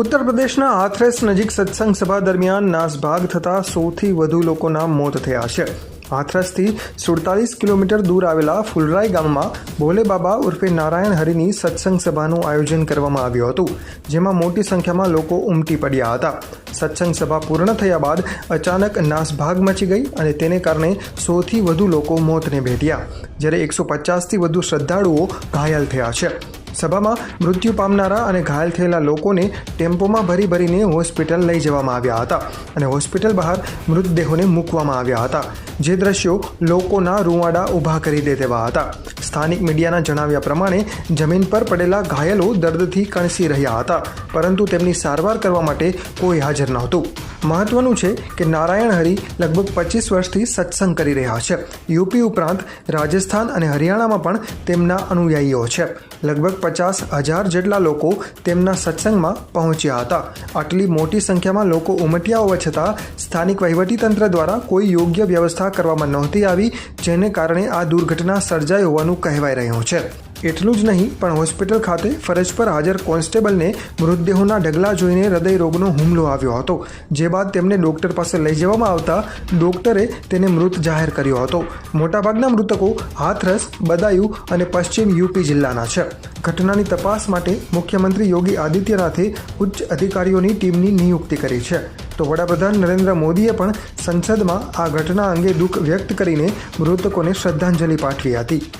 ઉત્તર પ્રદેશના હાથરેસ નજીક સત્સંગ સભા દરમિયાન નાસભાગ થતા સૌથી વધુ લોકોના મોત થયા છે. હાથરસથી સુડતાલીસ કિલોમીટર દૂર આવેલા ફુલરાઈ ગામમાં ભોલે બાબા ઉર્ફે નારાયણ હરિની સત્સંગ સભાનું આયોજન કરવામાં આવ્યું હતું, જેમાં મોટી સંખ્યામાં લોકો ઉમટી પડ્યા હતા. સત્સંગ સભા પૂર્ણ થયા બાદ અચાનક નાસભાગ મચી ગઈ અને તેને કારણે સૌથી વધુ લોકો મોતને ભેટ્યા, જ્યારે એકસો પચાસથી વધુ શ્રદ્ધાળુઓ ઘાયલ થયા છે. સભામાં મૃત્યુ પામનારા અને ઘાયલ થયેલા લોકોને ટેમ્પોમાં ભરી ભરીને હોસ્પિટલ લઈ જવામાં આવ્યા હતા અને હોસ્પિટલ બહાર મૃતદેહોને મૂકવામાં આવ્યા હતા. જે દ્રશ્યો લોકોના રૂવાડા ઊભા કરી દે તેવા હતા. સ્થાનિક મીડિયાના જણાવ્યા પ્રમાણે, જમીન પર પડેલા ઘાયલો દર્દથી કણસી રહ્યા હતા, પરંતુ તેમની સારવાર કરવા માટે કોઈ હાજર નહોતું. મહત્વનું છે કે નારાયણ હરિ લગભગ પચીસ વર્ષથી સત્સંગ કરી રહ્યા છે. યુપી ઉપરાંત રાજસ્થાન અને હરિયાણામાં પણ તેમના અનુયાયીઓ છે. લગભગ પચાસ હજાર જેટલા લોકો તેમના સત્સંગમાં પહોંચ્યા હતા. આટલી મોટી સંખ્યામાં લોકો ઉમટ્યા હોવા છતાં, સ્થાનિક વહીવટીતંત્ર દ્વારા કોઈ યોગ્ય વ્યવસ્થા કરવામાં નહોતી આવી, જેને કારણે આ દુર્ઘટના સર્જાઈ હોવાનું કહેવાય રહ્યું છે. એટલું જ નહીં, પણ હોસ્પિટલ ખાતે ફરજ પર હાજર કોન્સ્ટેબલને મૃતદેહોના ઢગલા જોઈને હૃદય રોગનો હુમલો આવ્યો હતો. જે બાદ તેમને ડોક્ટર પાસે લઈ જવામાં આવતા ડોક્ટરે તેને મૃત જાહેર કર્યો હતો. મોટાભાગના મૃતકો હાથરસ, બદાયુ અને પશ્ચિમ યુપી જિલ્લાના છે. ઘટનાની તપાસ માટે મુખ્યમંત્રી યોગી આદિત્યનાથે ઉચ્ચ અધિકારીઓની ટીમની નિયુક્તિ કરી છે. તો વડાપ્રધાન નરેન્દ્ર મોદીએ પણ સંસદમાં આ ઘટના અંગે દુઃખ વ્યક્ત કરીને મૃતકોને શ્રદ્ધાંજલિ પાઠવી હતી.